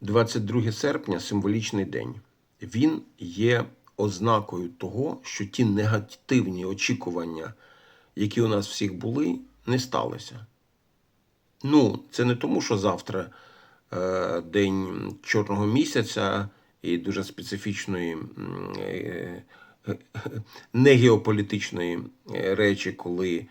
22 серпня символічний день. Він є ознакою того, що ті негативні очікування, які у нас всіх були, не сталися. Ну, це не тому, що завтра е, день чорного місяця і дуже специфічної е, е, не е, речі, коли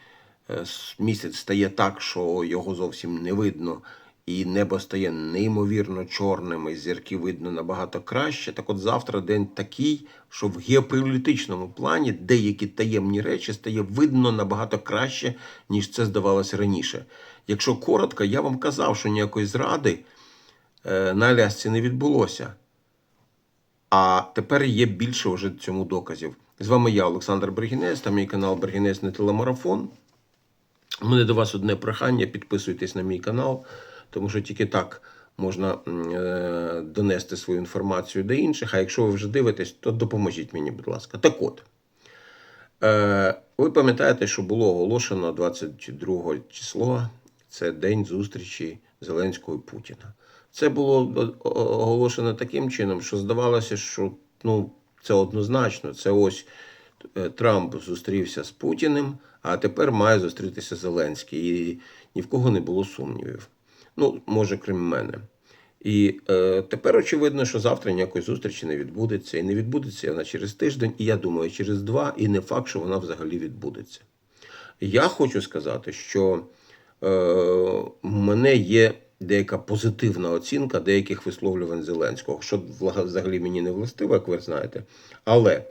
е, місяць стає так, що його зовсім не видно, і небо стає неймовірно чорним, і зірки видно набагато краще. Так от завтра день такий, що в геополітичному плані деякі таємні речі стає видно набагато краще, ніж це здавалося раніше. Якщо коротко, я вам казав, що ніякої зради е, на Алясці не відбулося. А тепер є більше вже цьому доказів. З вами я, Олександр Бергінець, та мій канал Бергінець не телемарафон. У мене до вас одне прохання: підписуйтесь на мій канал, тому що тільки так можна е, донести свою інформацію до інших. А якщо ви вже дивитесь, то допоможіть мені, будь ласка. Так от. Е, ви пам'ятаєте, що було оголошено 22 число, це день зустрічі Зеленського і Путіна. Це було оголошено таким чином, що здавалося, що ну, це однозначно. Це ось е, Трамп зустрівся з Путіним, а тепер має зустрітися Зеленський. І ні в кого не було сумнівів. Ну, може, крім мене. І е, тепер очевидно, що завтра ніякої зустрічі не відбудеться. І не відбудеться вона через тиждень, і я думаю, через два, і не факт, що вона взагалі відбудеться. Я хочу сказати, що е, мене є деяка позитивна оцінка деяких висловлювань Зеленського, що взагалі мені не властиво, як ви знаєте. Але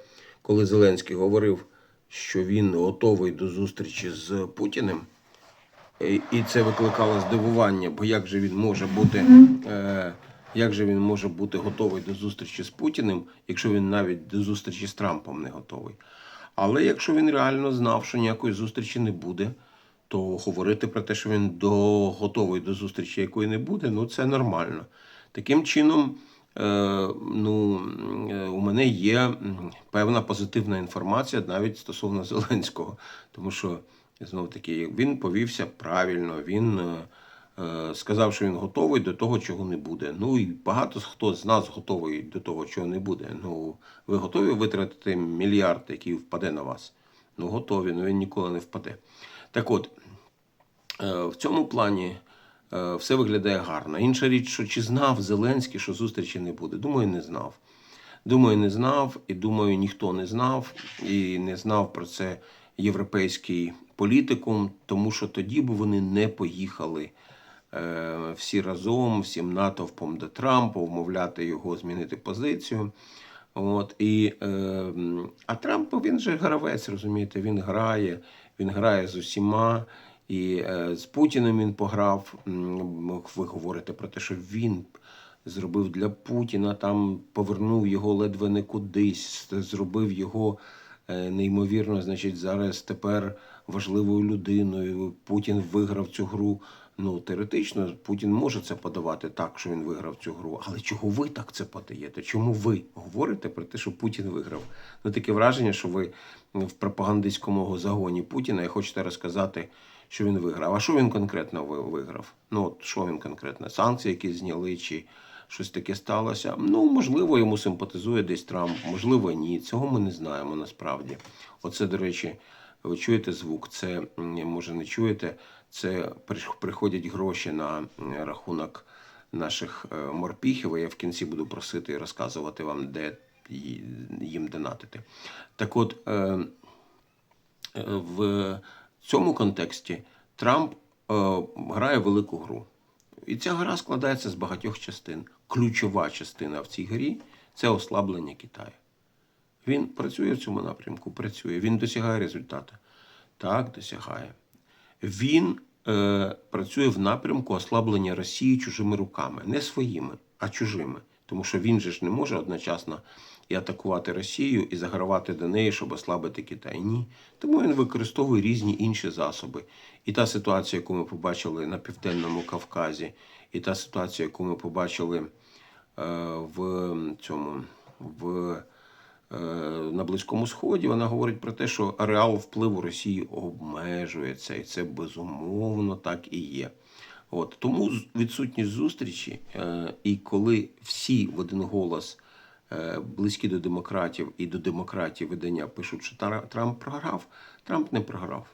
коли Зеленський говорив, що він готовий до зустрічі з Путіним, і це викликало здивування, бо як же він може бути, е, як же він може бути готовий до зустрічі з Путіним, якщо він навіть до зустрічі з Трампом не готовий. Але якщо він реально знав, що ніякої зустрічі не буде, то говорити про те, що він до, готовий до зустрічі, якої не буде, ну це нормально. Таким чином, е, ну, е, у мене є певна позитивна інформація навіть стосовно Зеленського, тому що знов таки він повівся правильно, він е, е, сказав, що він готовий до того, чого не буде. Ну і багато хто з нас готовий до того, чого не буде. Ну, ви готові витратити мільярд, який впаде на вас? Ну, готові, ну він ніколи не впаде. Так от, Е, В цьому плані е, все виглядає гарно. Інша річ, що чи знав Зеленський, що зустрічі не буде? Думаю, не знав. Думаю, не знав, і думаю, ніхто не знав, і не знав про це європейський політикум, тому що тоді б вони не поїхали е, всі разом, всім натовпом до Трампа, вмовляти його змінити позицію. От, і, е, а Трамп він же гравець, розумієте, він грає, він грає з усіма. І е, з Путіним він пограв. Ви говорите про те, що він зробив для Путіна, там повернув його ледве не кудись, зробив його неймовірно, значить, зараз тепер важливою людиною. Путін виграв цю гру. Ну, теоретично, Путін може це подавати так, що він виграв цю гру. Але чого ви так це подаєте? Чому ви говорите про те, що Путін виграв? Ну, таке враження, що ви в пропагандистському загоні Путіна і хочете розказати, що він виграв. А що він конкретно виграв? Ну, от що він конкретно? Санкції, які зняли, чи щось таке сталося? Ну, можливо, йому симпатизує десь Трамп, можливо, ні. Цього ми не знаємо насправді. Оце, до речі, ви чуєте звук? Це може не чуєте. Це приходять гроші на рахунок наших е, морпіхів. Я в кінці буду просити і розказувати вам, де їм донатити. Так от. Е, в цьому контексті Трамп е, грає велику гру. І ця гра складається з багатьох частин. Ключова частина в цій грі це ослаблення Китаю. Він працює в цьому напрямку, працює, він досягає результату. Так, досягає. Він е, працює в напрямку ослаблення Росії чужими руками, не своїми, а чужими. Тому що він же ж не може одночасно і атакувати Росію, і загравати до неї, щоб ослабити Китай. Ні. Тому він використовує різні інші засоби. І та ситуація, яку ми побачили на Південному Кавказі, і та ситуація, яку ми побачили е, в цьому в е, на Близькому Сході, вона говорить про те, що ареал впливу Росії обмежується, і це безумовно так і є. От тому відсутність зустрічі, е, і коли всі в один голос близькі до демократів і до демократії видання пишуть, що Трамп програв, Трамп не програв.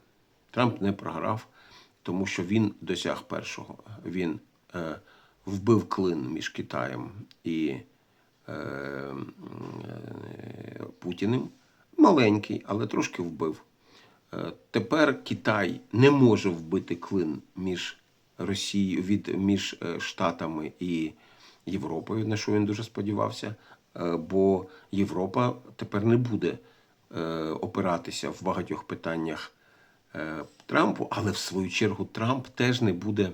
Трамп не програв, тому що він досяг першого. Він вбив клин між Китаєм і е, е, Путіним. Маленький, але трошки вбив. Е, Тепер Китай не може вбити клин між Росією від між е, Штатами і Європою, на що він дуже сподівався. Е, Бо Європа тепер не буде е, опиратися в багатьох питаннях е, Трампу, але в свою чергу Трамп теж не буде е,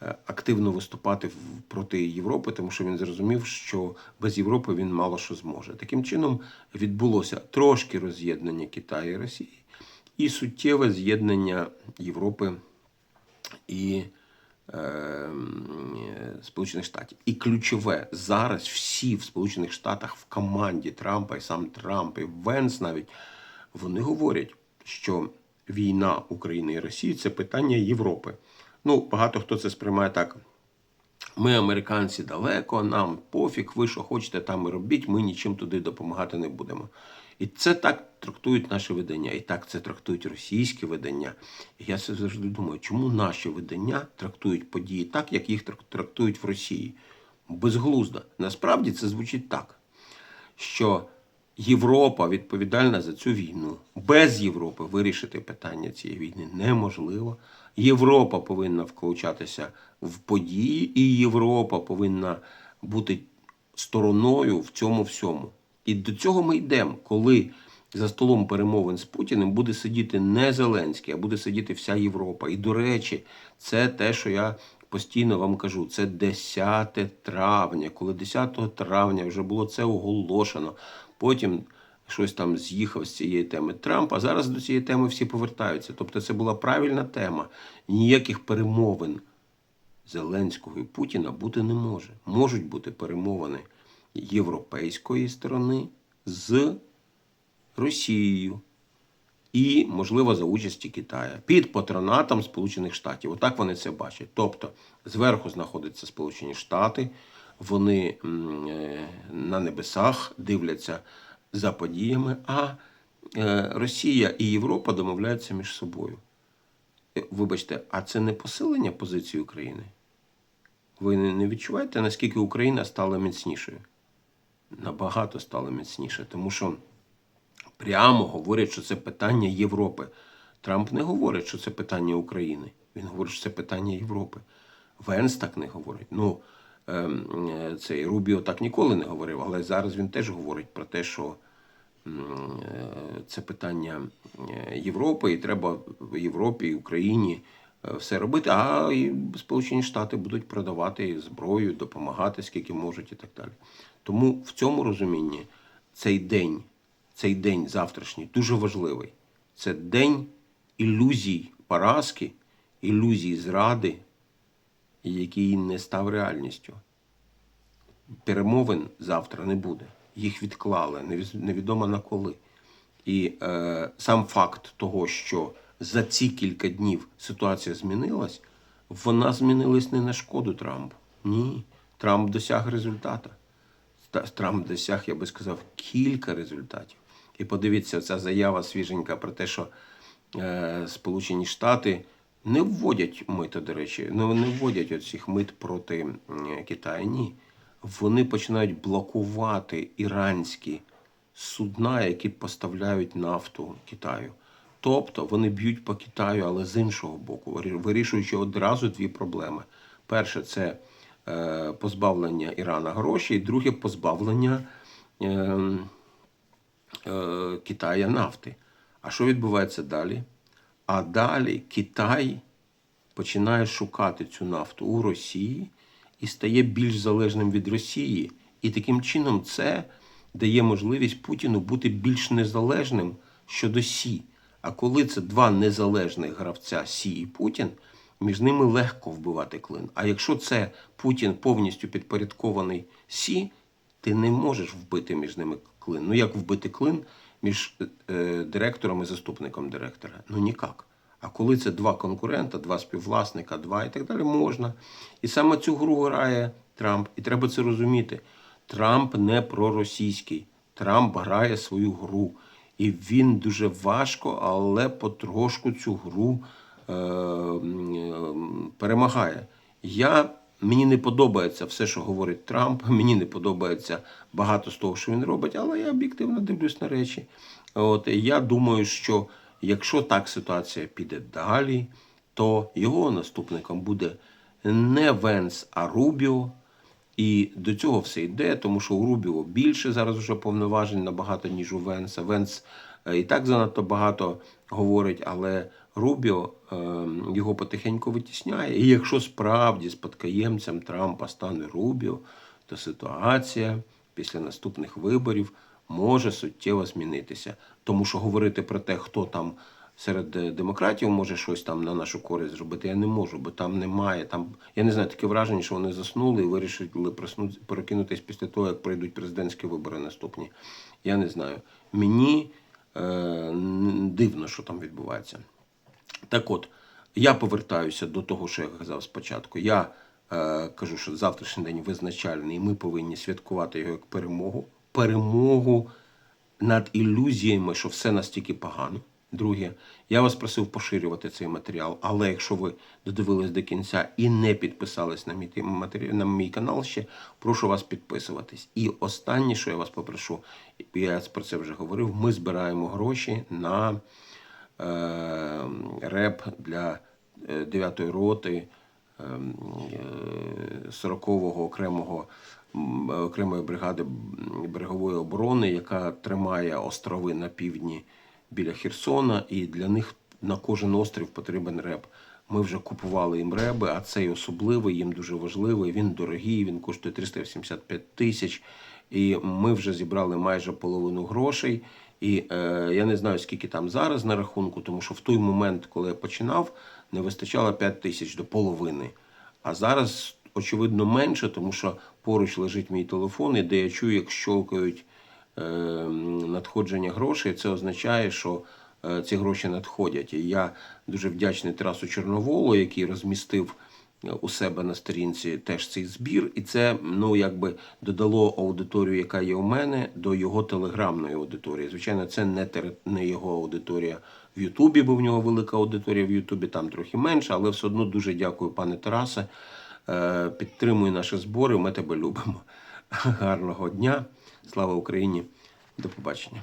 активно виступати проти Європи, тому що він зрозумів, що без Європи він мало що зможе. Таким чином відбулося трошки роз'єднання Китаю і Росії і суттєве з'єднання Європи і е, Сполучених Штатів. І ключове зараз всі в Сполучених Штатах в команді Трампа і сам Трамп, і Венс навіть вони говорять, що війна України і Росії це питання Європи. Ну, багато хто це сприймає так. Ми, американці, далеко, нам пофіг, ви що хочете там і робіть, ми нічим туди допомагати не будемо. І це так трактують наші видання, і так це трактують російські видання. І я це завжди думаю, чому наші видання трактують події так, як їх трактують в Росії? Безглуздо. Насправді це звучить так, що Європа відповідальна за цю війну. Без Європи вирішити питання цієї війни неможливо. Європа повинна включатися в події, і Європа повинна бути стороною в цьому всьому. І до цього ми йдемо, коли за столом перемовин з Путіним буде сидіти не Зеленський, а буде сидіти вся Європа. І, до речі, це те, що я постійно вам кажу. Це 10 травня. Коли 10 травня вже було це оголошено. Потім щось там з'їхав з цієї теми Трамп, а зараз до цієї теми всі повертаються. Тобто це була правильна тема. Ніяких перемовин Зеленського і Путіна бути не може. Можуть бути перемовини європейської сторони з Росією і, можливо, за участі Китаю під патронатом Сполучених Штатів. Отак вони це бачать. Тобто, зверху знаходяться Сполучені Штати, вони е, на небесах дивляться за подіями, а е, Росія і Європа домовляються між собою. Е, Вибачте, а це не посилення позиції України? Ви не відчуваєте, наскільки Україна стала міцнішою? Набагато стала міцніше, тому що прямо говорять, що це питання Європи. Трамп не говорить, що це питання України. Він говорить, що це питання Європи. Венс так не говорить. Ну, цей Рубіо так ніколи не говорив, але зараз він теж говорить про те, що е, це питання е, Європи, і треба в Європі і Україні е, все робити. А і Сполучені Штати будуть продавати зброю, допомагати скільки можуть і так далі. Тому в цьому розумінні цей день, цей день завтрашній дуже важливий. Це день ілюзій поразки, ілюзій зради, який не став реальністю перемовин завтра не буде. Їх відклали, невідомо на коли. І е, сам факт того, що за ці кілька днів ситуація змінилась, вона змінилась не на шкоду Трампу. Ні. Трамп досяг результата. Трамп досяг, я би сказав, кілька результатів. І подивіться, ця заява свіженька про те, що е, Сполучені Штати не вводять мито, до речі, ну не вводять оцих мит проти Китаю. Ні. Вони починають блокувати іранські судна, які поставляють нафту Китаю. Тобто вони б'ють по Китаю, але з іншого боку, вирішуючи одразу дві проблеми. Перше, це е, позбавлення Ірана грошей, друге позбавлення е, е, Китая нафти. А що відбувається далі? А далі Китай починає шукати цю нафту у Росії і стає більш залежним від Росії. І таким чином це дає можливість Путіну бути більш незалежним щодо Сі. А коли це два незалежних гравця Сі і Путін, між ними легко вбивати клин. А якщо це Путін повністю підпорядкований Сі, ти не можеш вбити між ними клин. Ну як вбити клин між е, директором і заступником директора? Ну ніяк. А коли це два конкурента, два співвласника, два і так далі, можна. І саме цю гру грає Трамп. І треба це розуміти. Трамп не проросійський. Трамп грає свою гру. І він дуже важко, але потрошку цю гру е, м, перемагає. Я, мені не подобається все, що говорить Трамп. Мені не подобається багато з того, що він робить, але я об'єктивно дивлюсь на речі. От я думаю, що якщо так ситуація піде далі, то його наступником буде не Венс, а Рубіо. І до цього все йде, тому що у Рубіо більше зараз вже повноважень набагато, ніж у Венса. Венс е, і так занадто багато говорить, але Рубіо е, його потихеньку витісняє. І якщо справді спадкоємцем Трампа стане Рубіо, то ситуація після наступних виборів може суттєво змінитися. Тому що говорити про те, хто там серед е, демократів може щось там на нашу користь зробити, я не можу, бо там немає. Там я не знаю таке враження, що вони заснули і вирішили проснути, перекинутись після того, як пройдуть президентські вибори наступні. Я не знаю. Мені е, дивно, що там відбувається. Так от, я повертаюся до того, що я казав спочатку. Я е, кажу, що завтрашній день визначальний, і ми повинні святкувати його як перемогу. Перемогу над ілюзіями, що все настільки погано. Друге, я вас просив поширювати цей матеріал, але якщо ви додивились до кінця і не підписались на мій, на мій канал ще, прошу вас підписуватись. І останнє, що я вас попрошу, я про це вже говорив, ми збираємо гроші на е, реп для 9-ї роти е, 40-го окремого окремої бригади берегової оборони, яка тримає острови на півдні біля Херсона, і для них на кожен острів потрібен реп. Ми вже купували їм реби, а цей особливий, їм дуже важливий. Він дорогий, він коштує 385 тисяч. І ми вже зібрали майже половину грошей. І е, я не знаю, скільки там зараз на рахунку, тому що в той момент, коли я починав, не вистачало 5 тисяч до половини. А зараз, очевидно, менше, тому що поруч лежить мій телефон, і де я чую, як щолкають е, надходження грошей. Це означає, що е, ці гроші надходять. І я дуже вдячний Тарасу Чорноволу, який розмістив у себе на сторінці теж цей збір, і це ну якби додало аудиторію, яка є у мене, до його телеграмної аудиторії. Звичайно, це не тер- не його аудиторія в Ютубі, бо в нього велика аудиторія в Ютубі, там трохи менше, але все одно дуже дякую, пане Тарасе. Е, Підтримуй наші збори. Ми тебе любимо. Гарного дня. Слава Україні. До побачення.